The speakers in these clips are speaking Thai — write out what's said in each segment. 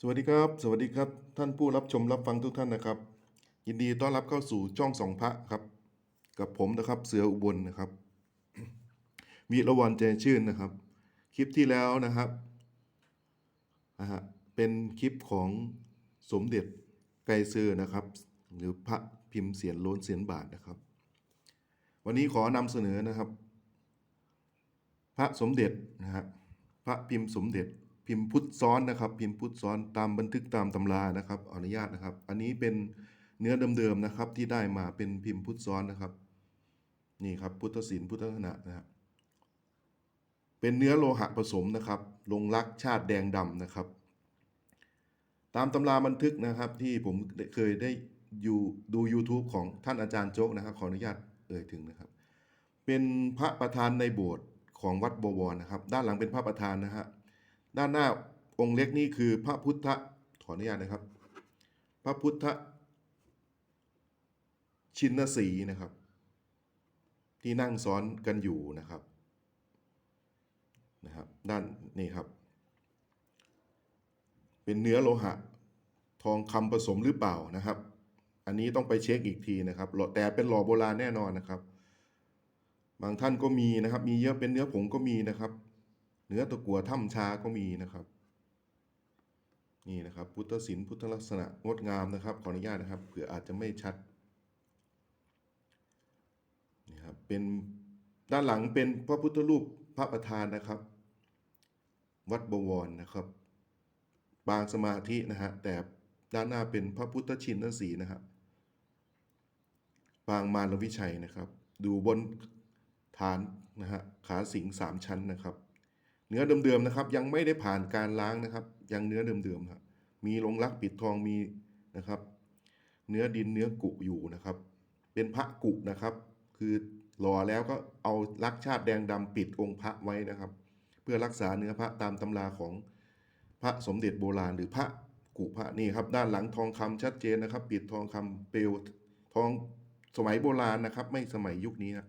สวัสดีครับ สวัสดีครับ ท่านผู้รับชมรับฟังทุกท่านนะครับ ยินดีต้อนรับเข้าสู่ช่องสองพระครับ กับผมนะครับเสืออุบลนะครับวีระวันใจชื่นนะครับ คลิปที่แล้วนะครับนะฮะเป็นคลิปของสมเด็จไกรเซอร์นะครับ หรือพระพิมพ์เสียนโล้นเสียนบาทนะครับ วันนี้ขอนำเสนอนะครับ พระสมเด็จนะฮะพระพิมพ์สมเด็จ พิมพ์พุทธซ้อนนะครับ พิมพ์พุทธซ้อนตามบันทึกตามตำรานะครับขออนุญาตนะครับ อันนี้เป็นเนื้อเดิมๆนะครับที่ได้มาเป็นพิมพ์พุทธซ้อนนะครับ นี่ครับพุทธศิลป์พุทธขณะนะครับเป็นเนื้อโลหะผสมนะครับ ลงรักชาติแดงดำนะครับ ตามตำราบันทึกนะครับที่ผมเคยได้อยู่ดู YouTube ของท่านอาจารย์โจ๊กนะครับ ขออนุญาตเอ่ยถึงนะครับ เป็นพระประธานในโบสถ์ของวัดบวรนะครับ ด้านหลังเป็นพระประธานนะฮะ ด้านหน้าองค์เล็กนี่คือพระพุทธขออนุญาตนะครับ พระพุทธชินสีนะครับ ที่นั่งซ้อนกันอยู่นะครับนะครับ ด้านนี่ครับ เป็นเนื้อโลหะ ทองคำผสมหรือเปล่านะครับ อันนี้ต้องไปเช็คอีกทีนะครับแต่เป็นหล่อโบราณแน่นอนนะครับ บางท่านก็มีนะครับ มีเยอะเป็นเนื้อผงก็มีนะครับ เนื้อตะกั่วถ้ำชาก็มีนะครับ นี่นะครับ พุทธศิลป์พุทธลักษณะงดงามนะครับ ขออนุญาตนะครับเผื่ออาจจะไม่ชัดนี่ครับเป็นด้านหลังเป็นพระพุทธรูปพระประธานนะครับ วัดบวรนะครับ บางสมาธินะฮะแต่ด้านหน้าเป็นพระพุทธชินสีนะครับปางมารวิชัยนะครับ ดูบนฐานนะฮะขาสิงสามชั้นนะครับ เนื้อเดิมๆนะครับ ยังไม่ได้ผ่านการล้างนะครับ ยังเนื้อเดิมๆครับมีลงรักปิดทองมีนะครับ เนื้อดินเนื้อกุอยู่นะครับ เป็นพระกุนะครับ คือหล่อแล้วก็เอาลักชาติแดงดำปิดองค์พระไว้นะครับ เพื่อรักษาเนื้อพระตามตำราของพระสมเด็จโบราณ หรือพระกุพระนี่ครับ ด้านหลังทองคำชัดเจนนะครับ ปิดทองคำเปลวทองสมัยโบราณนะครับ ไม่สมัยยุคนี้นะ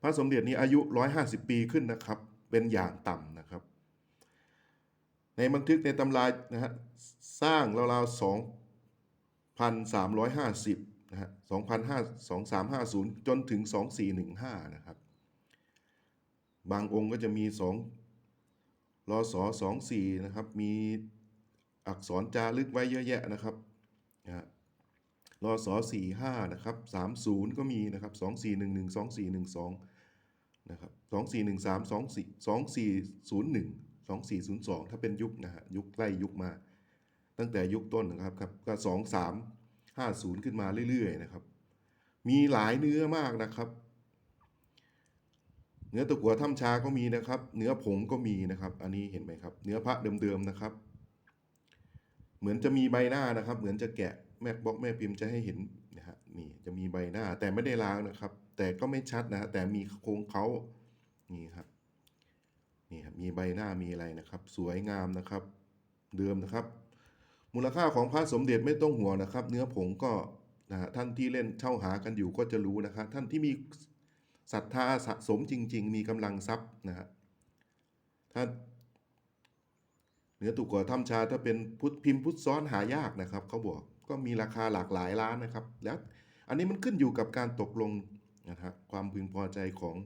พระสมเด็จนี้อายุ 150 ปีขึ้นนะครับ เป็นอย่างต่ำนะครับ ในบันทึกในตำรานะฮะสร้างราวๆ2,350นสามร้อยห้าสิบนะฮะ2,52350จนถึง2415นะครับ บางองค์ก็จะมี2รอสอสองสี่นะครับ มีอักษรจารึกไว้เยอะแยะนะครับนะรอสอสี่ห้านะครับสามศูนย์ก็มีนะครับสองสี่หนึ่งหนึ่งสองสี่หนึ่งสอง นะครับสองสี่หนึ่งสามสองสี่สองสี่ศูนย์หนึ่งสองสี่ศูนย์สองถ้าเป็นยุคนะฮะยุคใกล้ยุคมา ตั้งแต่ยุคต้นนะครับครับก็สองสามห้าศูนย์ขึ้นมาเรื่อยๆนะครับ มีหลายเนื้อมากนะครับเนื้อตะกั่วถ้ำชาก็มีนะครับ เนื้อผงก็มีนะครับ อันนี้เห็นไหมครับ เนื้อพระเดิมๆนะครับ เหมือนจะมีใบหน้านะครับ เหมือนจะแกะแม่บล็อกแม่พิมพ์จะให้เห็นนะฮะนี่จะมีใบหน้าแต่ไม่ได้ล้างนะครับ แต่ก็ไม่ชัดนะแต่มีโครงเขานี่ครับนี่ครับมีใบหน้ามีอะไรนะครับ สวยงามนะครับ เดิมนะครับ มูลค่าของพระสมเด็จไม่ต้องห่วงนะครับ เนื้อผงก็นะท่านที่เล่นเช่าหากันอยู่ก็จะรู้นะครับ ท่านที่มีศรัทธาสะสมจริง ๆ มีกำลังทรัพย์นะฮะถ้าเนื้อตุกก่อถ้ำชาถ้าเป็นพุทธพิมพ์พุทธซ้อนหายากนะครับเขาบอกก็มีราคาหลากหลายล้านนะครับ แล้วอันนี้มันขึ้นอยู่กับการตกลง นะฮะความพึงพอใจของ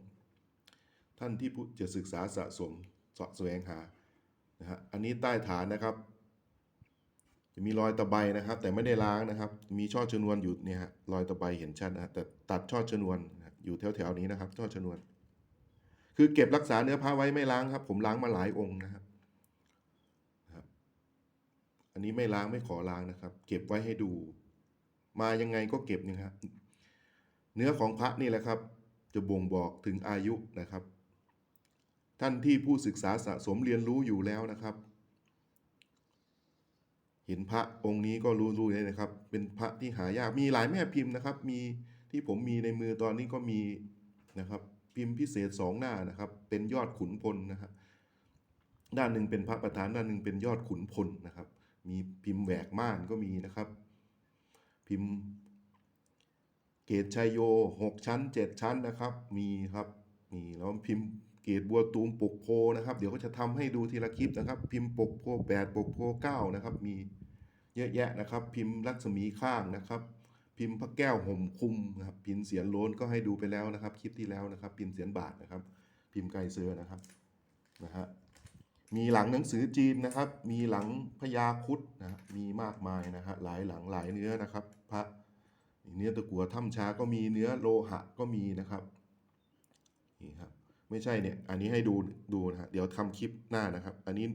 ท่านที่จะศึกษาสะสมสะแสวงหานะฮะอันนี้ใต้ฐานนะครับ จะมีรอยตะไบนะครับ แต่ไม่ได้ล้างนะครับ มีช่อชนวนอยู่เนี่ยฮะรอยตะไบเห็นชัดนะแต่ตัดช่อชนวนอยู่แถวๆนี้นะครับ ช่อชนวน คือเก็บรักษาเนื้อผ้าไว้ไม่ล้างครับ ผมล้างมาหลายองค์นะครับอันนี้ไม่ล้างไม่ขอล้างนะครับ เก็บไว้ให้ดู มายังไงก็เก็บนี่ครับ เนื้อของพระนี่แหละครับ จะบ่งบอกถึงอายุนะครับ ท่านที่ผู้ศึกษาสะสมเรียนรู้อยู่แล้วนะครับ เห็นพระองค์นี้ก็รู้ๆเลยนะครับ เป็นพระที่หายากมีหลายแม่พิมพ์นะครับ มีที่ผมมีในมือตอนนี้ก็มีนะครับพิมพ์พิเศษสองหน้านะครับ เป็นยอดขุนพลนะครับด้านหนึ่งเป็นพระประธานด้านหนึ่งเป็นยอดขุนพลนะครับ มีพิมพ์แหวกม่านก็มีนะครับ พิมพ์ เกตชัยโยหกชั้นเจ็ดชั้นนะครับ มีครับมีแล้วพิมพ์เกตบัวตูมปกโพนะครับ เดี๋ยวก็จะทำให้ดูทีละคลิปนะครับ พิมพ์ปกโพแปดปกโพเก้านะครับ มีเยอะแยะนะครับ พิมพ์รัศมีข้างนะครับพิมพ์พระแก้วห่มคุมนะครับพิมพ์เสียนโล้นก็ให้ดูไปแล้วนะครับ คลิปที่แล้วนะครับ พิมพ์เสียนบาทนะครับ พิมพ์ไกรเสือนะครับนะฮะมีหลังหนังสือจีนนะครับ มีหลังพญาคุดนะมีมากมายนะฮะหลายหลังหลายเนื้อนะครับ พระ เนื้อตะกั่วถ้ำช้าก็มีเนื้อโลหะก็มีนะครับนี่ครับไม่ใช่เนี่ยอันนี้ให้ดูดูนะฮะเดี๋ยวทำคลิปหน้านะครับ อันนี้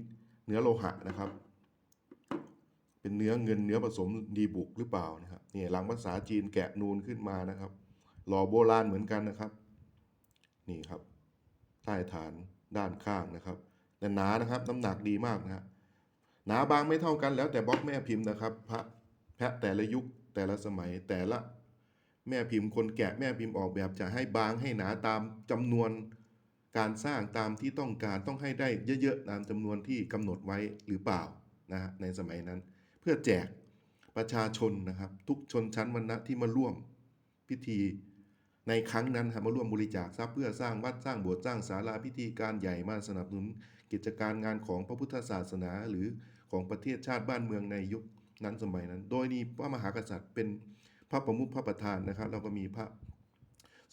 เนื้อโลหะนะครับ เป็นเนื้อเงินเนื้อผสมดีบุกหรือเปล่านะครับนี่หลังภาษาจีนแกะนูนขึ้นมานะครับ หล่อโบราณเหมือนกันนะครับ นี่ครับ ใต้ฐานด้านข้างนะครับแต่หนานะครับ น้ำหนักดีมากนะฮะหนาบางไม่เท่ากันแล้วแต่บล็อกแม่พิมพ์นะครับ พระ แพะแต่ละยุคแต่ละสมัยแต่ละ แม่พิมพ์คนแกะแม่พิมพ์ออกแบบจะให้บางให้หนาตามจำนวนการสร้างตามที่ต้องการต้องให้ได้เยอะๆตามจำนวนที่กำหนดไว้หรือเปล่านะฮะในสมัยนั้น เพื่อแจกประชาชนนะครับ ทุกชนชั้นวรรณะที่มาร่วมพิธีในครั้งนั้นครับมาร่วมบริจาคทรัพย์เพื่อสร้างวัดสร้างโบสถ์สร้างศาลาพิธีการใหญ่มาสนับสนุน กิจการงานของพระพุทธศาสนาหรือของประเทศชาติบ้านเมืองในยุค นั้นสมัยนั้น โดยมีพระมหากษัตริย์เป็นพระประมุขพระประธานนะครับแล้วก็มีพระ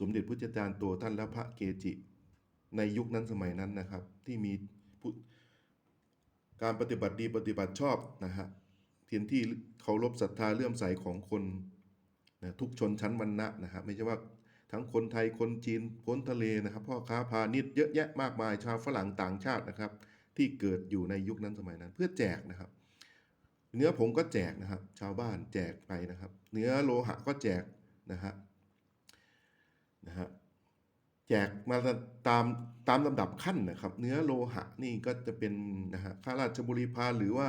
สมเด็จพระเจ้ารย์โตท่านและพระเกจิ ในยุคนั้นสมัยนั้นนะครับ ที่มีการปฏิบัติดีปฏิบัติชอบนะฮะเทียนที่เคารพศรัทธาเลื่อมใสของคนนะทุกชนชั้นวรรณะนะฮะไม่ใช่ว่าทั้งคนไทยคนจีนพ้นทะเลนะครับพ่อค้าพาณิชย์เยอะแยะมากมายชาวฝรั่งต่างชาตินะครับ ที่เกิดอยู่ในยุคนั้นสมัยนั้น เพื่อแจกนะครับ เนื้อผงก็แจกนะครับ ชาวบ้านแจกไปนะครับ เนื้อโลหะก็แจกนะฮะนะฮะแจกมาตามตามลำดับขั้นนะครับ เนื้อโลหะนี่ก็จะเป็นนะฮะข้าราชบุรีพาหรือว่า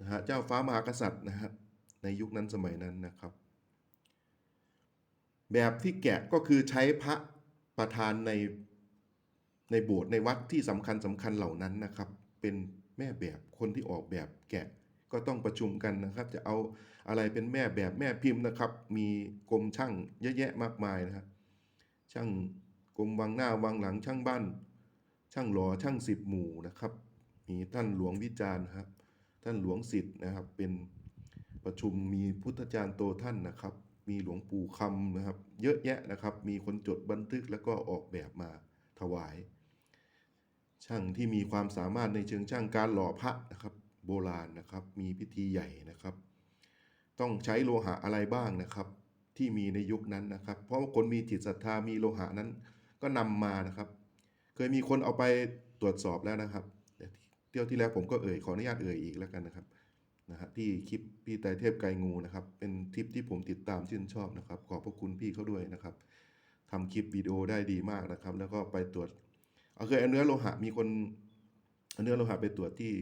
นะฮะเจ้าฟ้ามหากษัตริย์นะฮะในยุคนั้นสมัยนั้นนะครับ แบบที่แกะก็คือใช้พระประธานในในโบสถ์ในวัดที่สำคัญสำคัญเหล่านั้นนะครับ เป็นแม่แบบคนที่ออกแบบแกะ ก็ต้องประชุมกันนะครับ จะเอาอะไรเป็นแม่แบบแม่พิมพ์นะครับ มีกรมช่างเยอะแยะมากมายนะครับช่างกรมวังหน้าวังหลังช่างบ้าน ช่างหล่อช่างสิบหมู่นะครับ มีท่านหลวงวิจารณ์ครับ ท่านหลวงสิทธิ์นะครับ เป็นประชุมมีพุทธจารย์โตท่านนะครับ มีหลวงปู่คำนะครับ เยอะแยะนะครับ มีคนจดบันทึกแล้วก็ออกแบบมาถวาย ช่างที่มีความสามารถในเชิงช่างการหล่อพระนะครับ โบราณนะครับ มีพิธีใหญ่นะครับ ต้องใช้โลหะอะไรบ้างนะครับ ที่มีในยุคนั้นนะครับ เพราะว่าคนมีจิตศรัทธามีโลหะนั้นก็นำมานะครับ เคยมีคนเอาไปตรวจสอบแล้วนะครับเที่ยวที่แล้วผมก็เอ่ยขออนุญาตเอ่ยอีกแล้วกันนะครับนะฮะที่คลิปพี่ไตเทพไกงูนะครับ เป็นคลิปที่ผมติดตามชื่นชอบนะครับ ขอบพระคุณพี่เขาด้วยนะครับทำคลิปวิดีโอได้ดีมากนะครับ แล้วก็ไปตรวจเอาเคยเอาเนื้อโลหะมีคนเอาเนื้อโลหะไปตรวจที่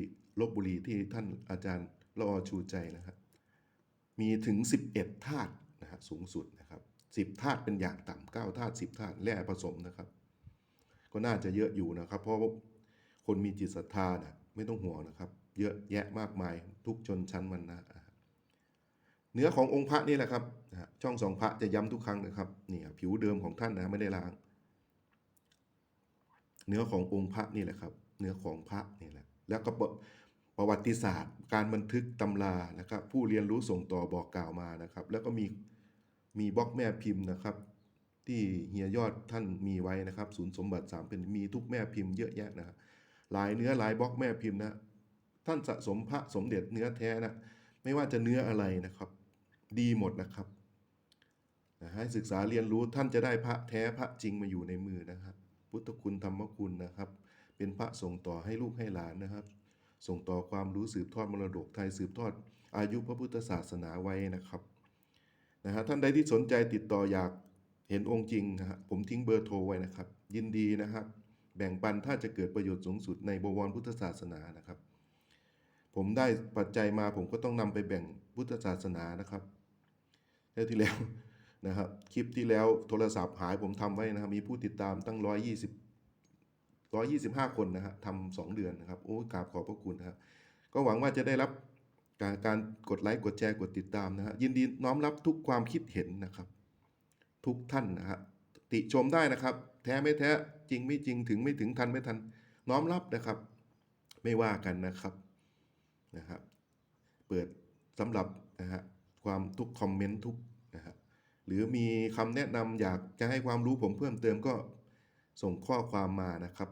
ลบบุรีที่ท่านอาจารย์ละออชูใจนะครับ มีถึง 11ธาตุนะฮะสูงสุดนะครับ10ธาตุเป็นอย่างต่ำ9ธาตุ10ธาตุแร่ผสมนะครับ ก็น่าจะเยอะอยู่นะครับ เพราะว่าคนมีจิตศรัทธานะไม่ต้องห่วงนะครับ เยอะแยะมากมายทุกชนชั้นวรรณะเนื้อขององค์พระนี่แหละครับช่องสองพระจะย้ำทุกครั้งนะครับนี่ผิวเดิมของท่านนะไม่ได้ล้าง เนื้อขององค์พระนี่แหละครับ เนื้อของพระนี่แหละ แล้วก็ ประวัติศาสตร์ การบันทึกตำรานะครับ ผู้เรียนรู้ส่งต่อบอกกล่าวมานะครับ แล้วก็มีมีบล็อกแม่พิมพ์นะครับ ที่เฮียยอดท่านมีไว้นะครับ ศูนย์สมบัติสามเป็นมีทุกแม่พิมพ์เยอะแยะนะครับหลายเนื้อหลายบล็อกแม่พิมพ์นะท่านสะสมพระสมเด็จเนื้อแท้นะไม่ว่าจะเนื้ออะไรนะครับ ดีหมดนะครับนะให้ศึกษาเรียนรู้ท่านจะได้พระแท้พระจริงมาอยู่ในมือนะครับ พุทธคุณธรรมคุณนะครับ เป็นพระส่งต่อให้ลูกให้หลานนะครับ ส่งต่อความรู้สืบทอดมรดกไทยสืบทอด อายุพระพุทธศาสนาไว้นะครับนะฮะท่านใดที่สนใจติดต่ออยากเห็นองค์จริงนะฮะผมทิ้งเบอร์โทรไว้นะครับ ยินดีนะครับแบ่งปันถ้าจะเกิดประโยชน์สูงสุดในบวรพุทธศาสนานะครับ ผมได้ปัจจัยมาผมก็ต้องนำไปแบ่งพุทธศาสนานะครับแล้วที่แล้วนะครับคลิปที่แล้วโทรศัพท์หายผมทำไว้นะครับมีผู้ติดตามตั้งร้ อยยี่สิบร้อยยี่สิบห้าคนนะฮะทำสองเดือนนะครับ โอ้กราบขอบพระคุณนะครับ ก็หวังว่าจะได้รับการการกดไลค์ กดแชร์ กดติดตามนะฮะ ยินดีน้อมรับทุกความคิดเห็นนะครับ ทุกท่านนะฮะ ติชมได้นะครับ แท้ไม่แท้ จริงไม่จริง ถึงไม่ถึง ทันไม่ทัน น้อมรับนะครับ ไม่ว่ากันนะครับ นะครับ เปิดสำหรับนะฮะ ความทุกคอมเมนต์ทุกนะฮะ หรือมีคำแนะนำอยากจะให้ความรู้ผมเพิ่มเติมก็ส่งข้อความมานะครับ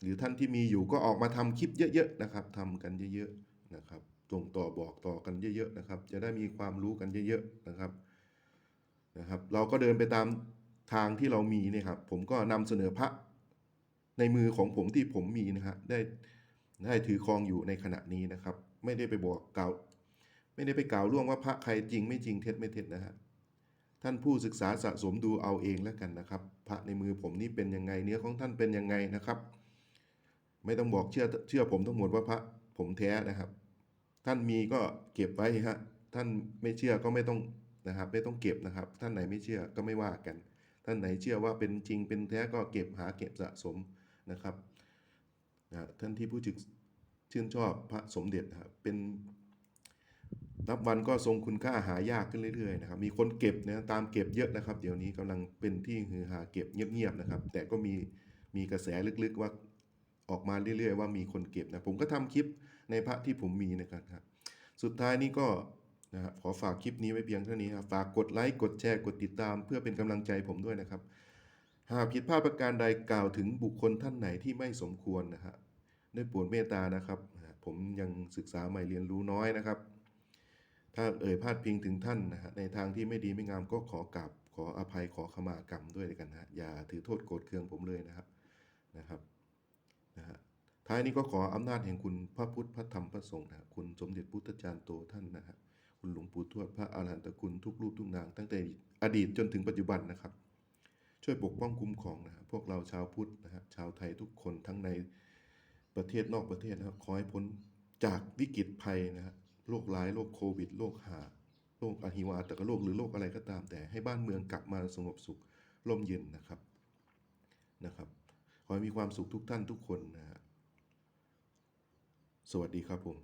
หรือท่านที่มีอยู่ก็ออกมาทำคลิปเยอะๆนะครับทำกันเยอะๆนะครับส่งต่อบอกต่อกันเยอะๆนะครับ จะได้มีความรู้กันเยอะๆนะครับนะครับ เราก็เดินไปตามทางที่เรามีเนี่ยครับ ผมก็นำเสนอพระในมือของผมที่ผมมีนะฮะได้ได้ถือครองอยู่ในขณะนี้นะครับ ไม่ได้ไปบอกกล่าวไม่ได้ไปกล่าวล่วงว่าพระใครจริงไม่จริงเท็จไม่เท็จนะฮะท่านผู้ศึกษาสะสมดูเอาเองแล้วกันนะครับ พระในมือผมนี่เป็นยังไงเนื้อของท่านเป็นยังไงนะครับ ไม่ต้องบอกเชื่อเชื่อผมทั้งหมดว่าพระผมแท้นะครับ ท่านมีก็เก็บไว้ฮะท่านไม่เชื่อก็ไม่ต้องนะครับ ไม่ต้องเก็บนะครับ ท่านไหนไม่เชื่อก็ไม่ว่ากัน ท่านไหนเชื่อว่าเป็นจริงเป็นแท้ก็เก็บหาเก็บสะสมนะครับนะท่านที่ผู้จึกชื่นชอบพระสมเด็จนะครับเป็นนับวันก็ทรงคุณค่าหายากขึ้นเรื่อยๆนะครับ มีคนเก็บนะตามเก็บเยอะนะครับ เดี๋ยวนี้กำลังเป็นที่ฮือฮาเก็บเงียบๆนะครับ แต่ก็มีมีกระแสลึกๆว่า ออกมาเรื่อยๆ ว่ามีคนเก็บนะผมก็ทำคลิปในพระที่ผมมีนะครับสุดท้ายนี้ก็นะครับขอฝากคลิปนี้ไว้เพียงเท่านี้ครับฝากกดไลค์กดแชร์กดติดตาม เพื่อเป็นกำลังใจผมด้วยนะครับ หากผิดพลาดประการใดกล่าวถึงบุคคลท่านไหนที่ไม่สมควรนะฮะได้โปรดเมตตานะครับผมยังศึกษาใหม่เรียนรู้น้อยนะครับ ถ้าเอ่ยพาดพิงถึงท่านนะฮะในทางที่ไม่ดีไม่งามก็ขอกราบขออภัยขอขมากรรมด้วยกันนะอย่าถือโทษโกรธเคืองผมเลยนะครับนะครับ นะฮะท้ายนี้ก็ขออำนาจแห่งคุณพระพุทธพระธรรมพระสงฆ์นะคุณสมเด็จพุทธจารย์โตท่านนะฮะคุณหลวงปู่ทวดพระอาหารหันตคุณทุกรูปทุกนาง ตั้งแต่อดีตจนถึงปัจจุบันนะครับ ช่วยปกป้องคุ้มครองนะพวกเราชาวพุทธนะฮะชาวไทยทุกคนทั้งในประเทศนอกประเทศนะครับขอให้พ้นจากวิกฤตภัยนะฮะโรคร้ายโรคโควิดโรคหาโรคอหิวาตกโรคหรือโรคอะไรก็ตามแต่ให้บ้านเมืองกลับมาสงบสุขร่มเย็นนะครับนะครับ ขอให้มีความสุขทุกท่านทุกคนนะฮะสวัสดีครับผม